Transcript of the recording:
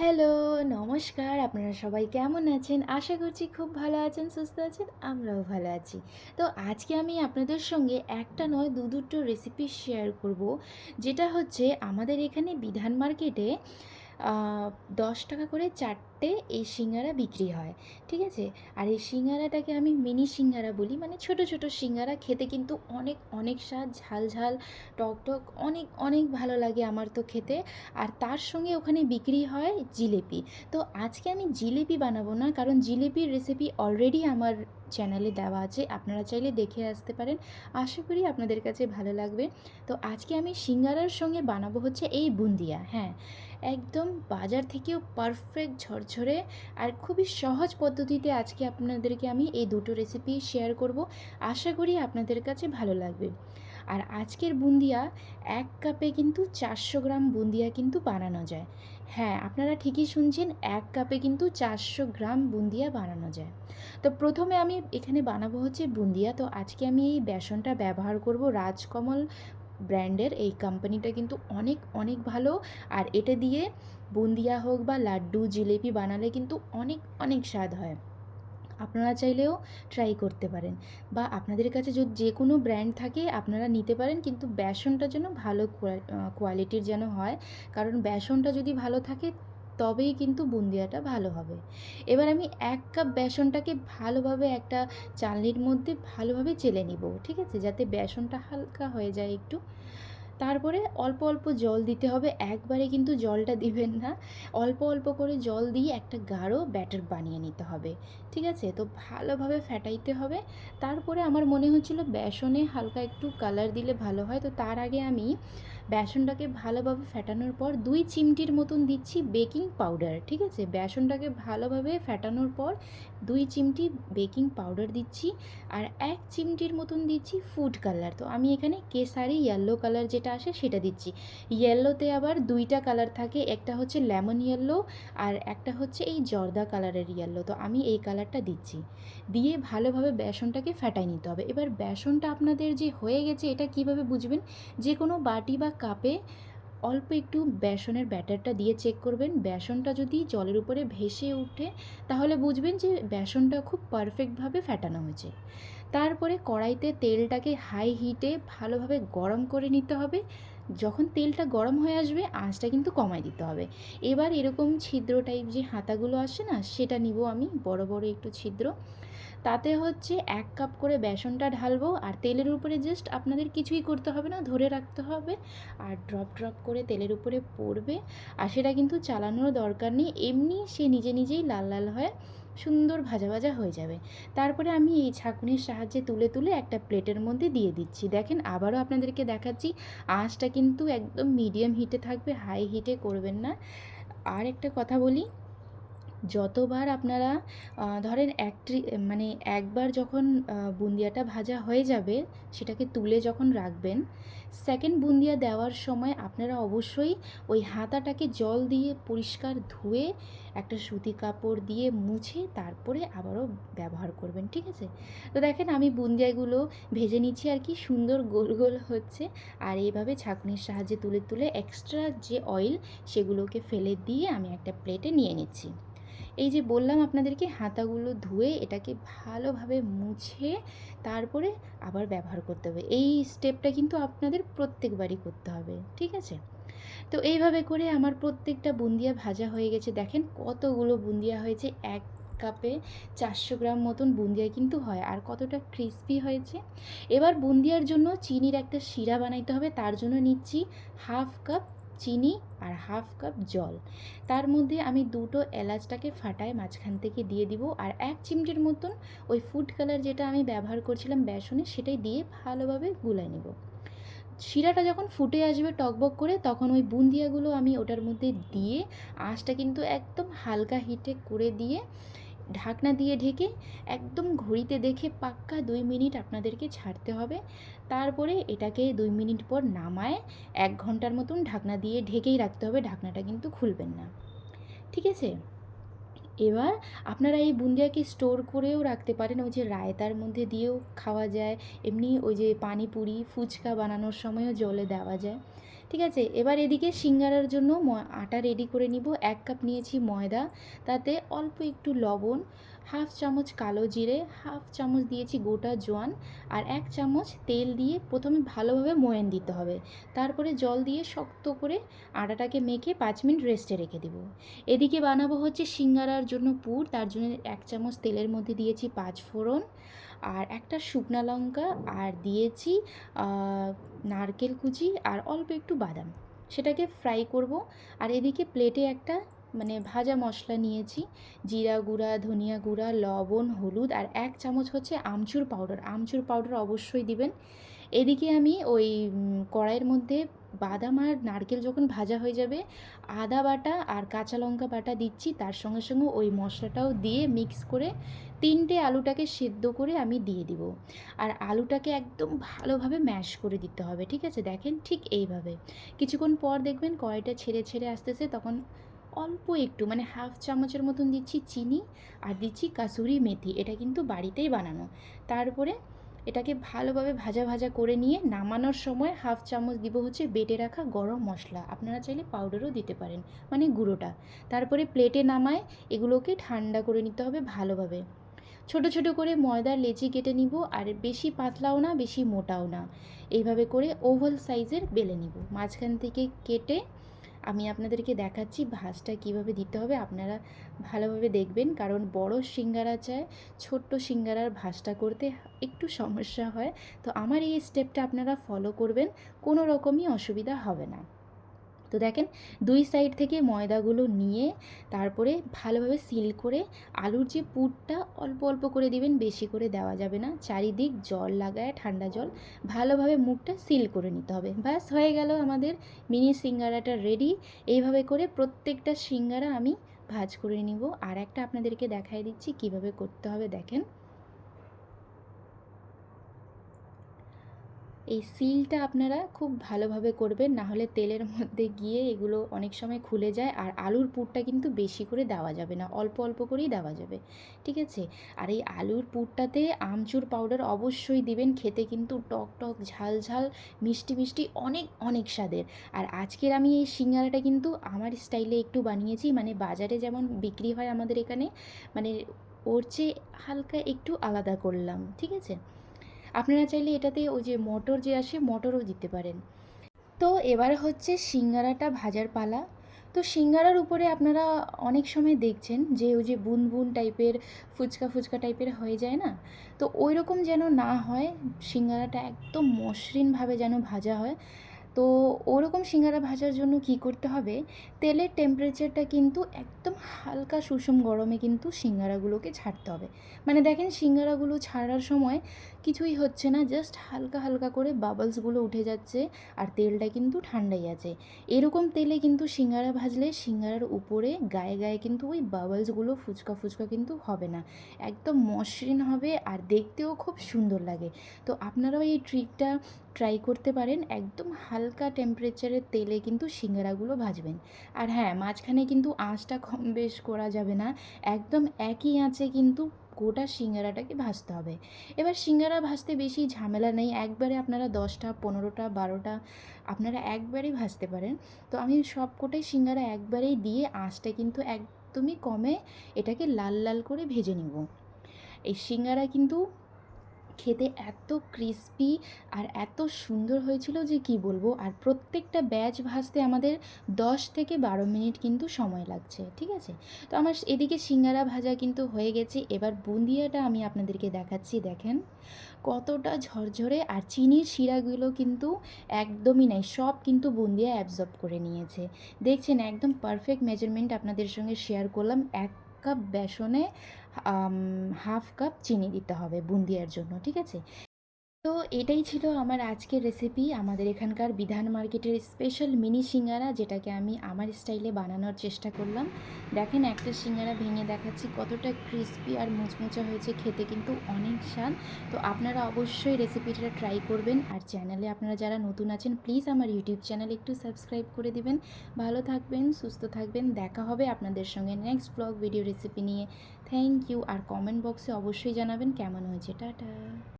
Hello, নমস্কার। আপনারা সবাই কেমন আছেন? আশা করছি খুব ভালো আছেন, সুস্থ আছেন, আমরাও ভালো আছি। তো আজকে আমি আপনাদের সঙ্গে একটা নয়, দু দুটো রেসিপি শেয়ার করব। যেটা হচ্ছে আমাদের এখানে বিধান মার্কেটে দশ টাকা করে চারটে এই সিঙ্গারা বিক্রি হয়, ঠিক আছে? আর এই সিঙ্গারাটাকে আমি মিনি সিঙ্গারা বলি মানে ছোট ছোট সিঙ্গারা খেতে কিন্তু অনেক অনেক স্বাদ, ঝাল ঝাল, টক টক, অনেক অনেক ভালো লাগে আমার তো খেতে। আর তার সঙ্গে ওখানে বিক্রি হয় জিলেপি। তো আজকে আমি জিলেপি বানাবো না, কারণ জিলেপির রেসিপি অলরেডি আমার চ্যানেলে দেওয়া আছে, আপনারা চাইলে দেখে আসতে পারেন। আশা করি আপনাদের কাছে ভালো লাগবে। তো আজকে আমি সিঙ্গারার সঙ্গে বানাবো হচ্ছে এই বুন্দিয়া হ্যাঁ? একদম বাজার থেকেও পারফেক্ট ঝরঝরে আর খুবই সহজ পদ্ধতিতে আজকে আপনাদেরকে আমি এই দুটো রেসিপি শেয়ার করব। আশা করি আপনাদের কাছে ভালো লাগবে। আর আজকের বুন্দিয়া, এক কাপে কিন্তু চারশো গ্রাম বুন্দিয়া কিন্তু বানানো যায়। হ্যাঁ আপনারা ঠিকই শুনছেন, এক কাপে কিন্তু চারশো গ্রাম বুন্দিয়া বানানো যায়। তো প্রথমে আমি এখানে বানাবো হচ্ছে বুন্দিয়া। তো আজকে আমি এই বেসনটা ব্যবহার করব রাজকমল ব্র্যান্ডের এই কোম্পানিটা কিন্তু অনেক অনেক ভালো। আর এটা দিয়ে বুন্দিয়া হোক বা লাড্ডু, জিলেপি বানালে কিন্তু অনেক অনেক স্বাদ হয়। আপনারা চাইলেও ট্রাই করতে পারেন। বা আপনাদের কাছে যদি যে কোনো ব্র্যান্ড থাকে, আপনারা নিতে পারেন, কিন্তু বেসনটা যেন ভালো কোয়ালিটির যেন হয়। কারণ বেসনটা যদি ভালো থাকে তবেই কিন্তু বুন্দিয়াটা ভালো হবে। এবার আমি এক কাপ বেসনটাকে ভালোভাবে একটা চালনির মধ্যে ভালোভাবে চেলে নিব, ঠিক আছে? যাতে বেসনটা হালকা হয়ে যায় একটু। তারপরে অল্প অল্প জল দিতে হবে। একবারে কিন্তু জলটা দিবেন না। অল্প অল্প করে জল দিয়ে একটা গাঢ় ব্যাটার বানিয়ে নিতে হবে, ঠিক আছে? তো ভালোভাবে ফ্যাটাইতে হবে। তারপরে আমার মনে হচ্ছিল বেসনে হালকা একটু কালার দিলে ভালো হয়। তো তার আগে আমি বেসনটাকে ভালোভাবে ফ্যাটানোর পর দুই চিমটির মতন দিচ্ছি বেকিং পাউডার, ঠিক আছে? বেসনটাকে ভালোভাবে ফ্যাটানোর পর দুই চিমটি বেকিং পাউডার দিচ্ছি আর এক চিমটির মতন দিচ্ছি ফুড কালার। তো আমি এখানে কেসারি ইয়েলো কালার যেটা আসে সেটা দিচ্ছি। ইয়েলোতে আবার দুইটা কালার থাকে, একটা হচ্ছে লেমন ইয়েলো আর একটা হচ্ছে এই জর্দা কালারের ইয়েলো। তো আমি এই কালারটা দিচ্ছি। দিয়ে ভালোভাবে বেসনটাকে ফ্যাটাই নিতে হবে। এবার বেসনটা আপনাদের যে হয়ে গেছে এটা কীভাবে বুঝবেন? যে কোনো বাটি বা কাপে অল্প একটু বেসনের ব্যাটারটা দিয়ে চেক করবেন। বেসনটা যদি জলের উপরে ভেসে উঠে তাহলে বুঝবেন যে বেসনটা খুব পারফেক্টভাবে ফ্যাটানো হয়েছে। তারপরে কড়াইতে তেলটাকে হাই হিটে ভালোভাবে গরম করে নিতে হবে। যখন তেলটা গরম হয়ে আসবে, আঁচটা কিন্তু কমাই দিতে হবে। এবার এরকম ছিদ্র টাইপ যে হাতাগুলো আসে না, সেটা নিব আমি বড় বড় একটু ছিদ্র। তাতে হচ্ছে এক কাপ করে বেসনটা ঢালবো আর তেলের উপরে জাস্ট আপনাদের কিছুই করতে হবে না, ধরে রাখতে হবে আর ড্রপ ড্রপ করে তেলের উপরে পড়বে। আর সেটা কিন্তু চালানোর দরকার নেই। এমনি সে নিজে, নিজেই লাল লাল হয়ে। সুন্দর ভাজা ভাজা হয়ে যাবে। তারপরে আমি এই ছাঁকুনির সাহায্যে তুলে তুলে একটা প্লেটের মধ্যে দিয়ে দিচ্ছি। দেখেন, আবারও আপনাদেরকে দেখাচ্ছি। আঁচটা কিন্তু একদম মিডিয়াম হিটে থাকবে হাই হিটে করবেন না। আর একটা কথা বলি যতবার আপনারা ধরেন এক মানে একবার যখন বুন্দিয়াটা ভাজা হয়ে যাবে, সেটাকে তুলে যখন রাখবেন সেকেন্ড বুন্দিয়া দেওয়ার সময় আপনারা অবশ্যই ওই হাতাটাকে জল দিয়ে পরিষ্কার ধুয়ে, একটা সুতি কাপড় দিয়ে মুছে তারপরে আবারও ব্যবহার করবেন, ঠিক আছে? তো দেখেন আমি বুন্দিয়াগুলো ভেজে নিচ্ছি আর কি, সুন্দর গোল গোল হচ্ছে, আর এইভাবে ছাঁকনির সাহায্যে তুলে তুলে এক্সট্রা যে অয়েল সেগুলোকে ফেলে দিয়ে আমি একটা প্লেটে নিয়ে নিচ্ছি। এই যে বললাম আপনাদেরকে হাতাগুলো ধুয়ে এটাকে ভালোভাবে মুছে তারপরে আবার ব্যবহার করতে হবে। এই স্টেপটা কিন্তু আপনাদের প্রত্যেকবারই করতে হবে, ঠিক আছে? তো এইভাবে করে আমার প্রত্যেকটা বুন্দিয়া ভাজা হয়ে গেছে। দেখেন কতগুলো বুন্দিয়া হয়েছে, এক কাপে চারশো গ্রাম মতন বুন্দিয়া কিন্তু হয় আর কতটা ক্রিস্পি হয়েছে। এবার বুন্দিয়ার জন্য চিনির একটা শিরা বানাইতে হবে, তার জন্য নিচ্ছি হাফ কাপ চিনি আর হাফ কাপ জল। তার মধ্যে আমি দুটো এলাচটাকে ফাটায় মাঝখান থেকে দিয়ে দিব আর এক চিমটির মতন ওই ফুড কালার যেটা আমি ব্যবহার করছিলাম বেসনে সেটাই দিয়ে ভালোভাবে গুলায় নেব। শিরাটা যখন ফুটে আসবে টকবক করে তখন ওই বুন্দিয়াগুলো আমি ওটার মধ্যে দিয়ে আঁচটা কিন্তু একদম হালকা হিটে করে দিয়ে ঢাকনা দিয়ে ঢেকে একদম ঘড়িতে দেখে পাক্কা দুই মিনিট আপনাদেরকে ছাড়তে হবে। তারপরে এটাকে দুই মিনিট পর নামায় এক ঘণ্টার মতন ঢাকনা দিয়ে ঢেকেই রাখতে হবে, ঢাকনাটা কিন্তু খুলবেন না। ঠিক আছে? এবার আপনারা এই বুন্দিয়াকে স্টোর করেও রাখতে পারেন, ওই যে রায়তার মধ্যে দিয়েও খাওয়া যায়, এমনি ওই যে পানিপুরি, ফুচকা বানানোর সময়ও জলে দেওয়া যায়। ঠিক আছে? এবার এদিকে সিঙ্গারার জন্য আটা রেডি করে নিব। এক কাপ নিয়েছি ময়দা, তাতে অল্প একটু লবণ হাফ চামচ কালো জিরে হাফ চামচ দিয়েছি গোটা জোয়ান আর এক চামচ তেল দিয়ে প্রথমে ভালোভাবে ময়ান দিতে হবে। তারপরে জল দিয়ে শক্ত করে আটাটাকে মেখে পাঁচ মিনিট রেস্টে রেখে দেবো। এদিকে বানাবো হচ্ছে সিঙ্গারার জন্য পুর, তার জন্য এক চামচ তেলের মধ্যে দিয়েছি পাঁচ ফোড়ন আর একটা শুকনো লঙ্কা আর দিয়েছি নারকেল কুচি আর অল্প একটু বাদাম। সেটাকে ফ্রাই করব। আর এদিকে প্লেটে একটা মানে ভাজা মশলা নিয়েছি। জিরা গুঁড়া, ধনিয়া গুঁড়া, লবণ, হলুদ আর এক চামচ হচ্ছে আমচুর পাউডার আমচুর পাউডার অবশ্যই দিবেন। এদিকে আমি ওই কড়াইয়ের মধ্যে বাদাম আর নারকেল যখন ভাজা হয়ে যাবে, আদা বাটা আর কাঁচা লঙ্কা বাটা দিচ্ছি, তার সঙ্গে সঙ্গে ওই মশলাটাও দিয়ে মিক্স করে তিনটে আলুটাকে সেদ্ধ করে আমি দিয়ে দিব। আর আলুটাকে একদম ভালোভাবে ম্যাশ করে দিতে হবে, ঠিক আছে? দেখেন ঠিক এইভাবে। কিছুক্ষণ পর দেখবেন কড়াইটা ছেড়ে ছেড়ে আসতেছে, তখন অল্প একটু মানে হাফ চামচের মতন দিচ্ছি চিনি আর দিচ্ছি কাসুরি মেথি, এটা কিন্তু বাড়িতেই বানানো। তারপরে এটাকে ভালোভাবে ভাজা ভাজা করে নিয়ে নামানোর সময় হাফ চামচ দিব হচ্ছে বেটে রাখা গরম মশলা। আপনারা চাইলে পাউডারও দিতে পারেন মানে গুঁড়োটা। তারপরে প্লেটে নামায়, এগুলোকে ঠান্ডা করে নিতে হবে ভালোভাবে। ছোট ছোট করে ময়দার লেচি কেটে নিব, আর বেশি পাতলাও না, বেশি মোটাও না। এইভাবে করে ওভাল সাইজের বেলে নিব। মাঝখান থেকে কেটে আমি আপনাদেরকে দেখাচ্ছি ভাঁজটা কীভাবে দিতে হবে। আপনারা ভালোভাবে দেখবেন, কারণ বড় সিঙ্গারা চায়, ছোট্ট সিঙ্গারার ভাঁজটা করতে একটু সমস্যা হয়। তো আমার এই স্টেপটা আপনারা ফলো করবেন, কোনো রকমই অসুবিধা হবে না। তো দেখেন, দুই সাইড থেকে ময়দাগুলো নিয়ে তারপরে ভালোভাবে সিল করে আলুর যে পুরটা অল্প অল্প করে দিবেন, বেশি করে দেওয়া যাবে না। চারিদিক জল লাগায়, ঠান্ডা জল, ভালোভাবে মুখটা সিল করে নিতে হবে। ব্যাস, হয়ে গেল আমাদের মিনি সিঙ্গারাটা রেডি এইভাবে করে প্রত্যেকটা সিঙ্গারা আমি ভাজ করে নিব। আর একটা আপনাদেরকে দেখাই দিচ্ছি কীভাবে করতে হবে, দেখেন। এই সিলটা আপনারা খুব ভালোভাবে করবেন না হলে তেলের মধ্যে গিয়ে এগুলো অনেক সময় খুলে যায় আর আলুর পুরটা কিন্তু বেশি করে দেওয়া যাবে না, অল্প অল্প করেই দেওয়া যাবে, ঠিক আছে? আর এই আলুর পুরটাতে আমচুর পাউডার অবশ্যই দিবেন, খেতে কিন্তু টক টক, ঝাল ঝাল, মিষ্টি মিষ্টি অনেক অনেক স্বাদের। আর আজকের আমি এই সিঙ্গারাটা কিন্তু আমার স্টাইলে একটু বানিয়েছি মানে বাজারে যেমন বিক্রি হয় আমাদের এখানে মানে ওর চেয়ে হালকা একটু আলাদা করলাম, ঠিক আছে? আপনারা চাইলে এটাতে ওই যে মটর যে আসে, মটরও দিতে পারেন। তো এবার হচ্ছে সিঙ্গারাটা ভাজার পালা। তো সিঙ্গারার উপরে আপনারা অনেক সময় দেখছেন যে ওই যে বুন বুন টাইপের, ফুচকা ফুচকা টাইপের হয়ে যায় না? তো ওই রকম যেন না হয়, সিঙ্গারাটা একদম মসৃণভাবে যেন ভাজা হয়। তো ওরকম সিঙ্গারা ভাজার জন্য কি করতে হবে? তেলের টেম্পারেচারটা কিন্তু একদম হালকা সুষম গরমে কিন্তু সিঙ্গারাগুলোকে ছাড়তে হবে। মানে দেখেন সিঙ্গারাগুলো ছাড়ার সময় কিছুই হচ্ছে না জাস্ট হালকা হালকা করে বাবলসগুলো উঠে যাচ্ছে আর তেলটা কিন্তু ঠান্ডাই আছে। এরকম তেলে কিন্তু সিঙ্গারা ভাজলে সিঙ্গারার উপরে গায়ে গায়ে কিন্তু ওই বাবলসগুলো ফুচকা ফুচকা কিন্তু হবে না। একদম মসৃণ হবে আর দেখতেও খুব সুন্দর লাগে। তো আপনারাও এই ট্রিকটা ট্রাই করতে পারেন, একদম হালকা টেম্পারেচারের তেলে কিন্তু সিঙ্গারাগুলো ভাজবেন। আর হ্যাঁ মাঝখানে কিন্তু আঁচটা কম বেশ করা যাবে না, একদম একই আঁচে কিন্তু গোটা সিঙ্গারাটাকে ভাজতে হবে। এবার সিঙ্গারা ভাজতে বেশি ঝামেলা নেই, একবারে আপনারা দশটা, পনেরোটা, বারোটা আপনারা একবারেই ভাজতে পারেন। তো আমি সব কোটাই সিঙ্গারা একবারেই দিয়ে আঁচটা কিন্তু একদমই কমে এটাকে লাল লাল করে ভেজে নিব। এই সিঙ্গারা কিন্তু খেতে এত ক্রিস্পি আর এত সুন্দর হয়েছিল যে কি বলব? আর প্রত্যেকটা ব্যাচ ভাজতে আমাদের দশ থেকে বারো মিনিট কিন্তু সময় লাগছে, ঠিক আছে? তো আমার এদিকে সিঙ্গারা ভাজা কিন্তু হয়ে গেছে। এবার বুন্দিয়াটা আমি আপনাদেরকে দেখাচ্ছি, দেখেন। কতটা ঝরঝরে আর চিনির শিরাগুলো কিন্তু একদমই নাই, সব কিন্তু বুন্দিয়া অ্যাবজর্ব করে নিয়েছে। দেখছেন, একদম পারফেক্ট মেজারমেন্ট আপনাদের সঙ্গে শেয়ার করলাম। এক কাপ বেসনে হাফ কাপ চিনি দিতে হবে বুন্দিয়ার জন্য ঠিক আছে? তো এটাই ছিল আমার আজকের রেসিপি আমাদের এখানকার বিধান মার্কেটের স্পেশাল মিনি সিঙ্গারা যেটাকে আমি আমার স্টাইলে বানানোর চেষ্টা করলাম। দেখেন একটা সিঙ্গারা ভেঙে দেখাচ্ছি, কতটা ক্রিস্পি আর মুচমুচা হয়েছে, খেতে কিন্তু অনেক স্বাদ। তো আপনারা অবশ্যই রেসিপিটা ট্রাই করবেন। আর চ্যানেলে আপনারা যারা নতুন আছেন প্লিজ আমার ইউটিউব চ্যানেল একটু সাবস্ক্রাইব করে দিবেন। ভালো থাকবেন, সুস্থ থাকবেন, দেখা হবে আপনাদের সঙ্গে নেক্সট ব্লগ ভিডিও রেসিপি নিয়ে। থ্যাংক ইউ আর কমেন্ট বক্সে অবশ্যই জানাবেন, কেমন হয়েছে? টাটা।